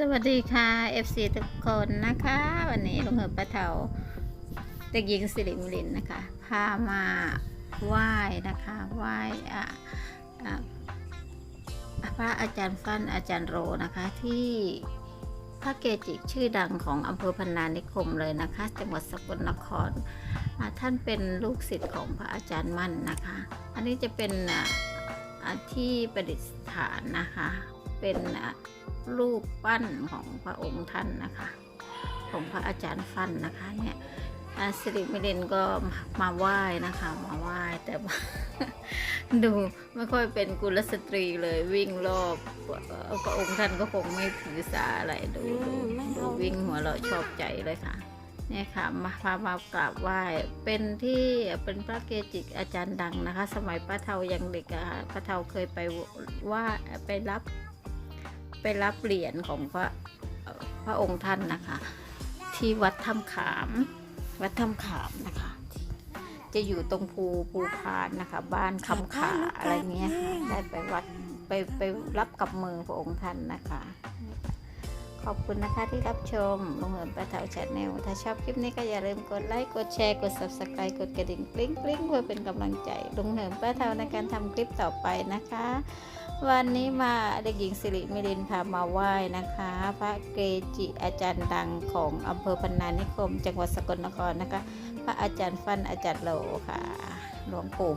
สวัสดีค่ะ FC ทุกคนนะคะ วันนี้ลุงเหิบปะเทาเด็กหญิงสิริมลินนะคะ พามาไหว้นะคะไหว้อะพระอาจารย์ฟั่นอาจารย์โรนะคะที่พระเกจิชื่อดังของอำเภอพนานิคมเลยนะคะ จังหวัดสกลนครท่านเป็นลูกศิษย์ของพระอาจารย์มั่นนะคะ อันนี้จะเป็นอะอะที่ประดิษฐานนะคะ เป็นรูปปั้นของพระองค์ท่านนะคะ ของพระอาจารย์ฟันนะคะเนี่ยอาสิริมิเรนก็มาไหว้นะคะ มาไหว้แต่ว่าดูไม่ค่อยเป็นกุลสตรีเลยวิ่งรอบพระองค์ท่านก็คงไม่ถือสาอะไรดูดูดูวิ่งหัวเราะชอบใจเลยค่ะเนี่ยค่ะมาพามากราบไหว้เป็นที่เป็นพระเกจิอาจารย์ดังนะคะ สมัยป้าเทายังเด็กอะค่ะป้าเทาเคยไปว่าไปรับ ไปรับเหรียญของพระเอ่อพระองค์ท่านนะคะ ที่วัดถ้ำขาม วัดถ้ำขามนะคะ จะอยู่ตรงภูภูพานนะคะ บ้านคำขาอะไรเงี้ยค่ะได้ไปวัดไปไปรับกับมือพระองค์ท่านนะคะข อบคุณนะคะที่รับชมลงเหินประเทาแชนแนลถ้าชอบคลิปนี้ก็อย่าลืมกดไลค์กดแชร์กด subscribe กดกระดิ่งกริ๊งกริ๊งเพื่อเป็นกำลังใจลงเหินประเทาในการทำคลิปต่อไปนะคะ วันนี้มาเด็กหญิงสิริมิลินพามาไหว้นะคะ พระเกจิอาจารย์ดังของอำเภอพนานิคม จังหวัดสกลนครนะคะ พระอาจารย์ฟันอาจารย์โลค่ะหลวงปู่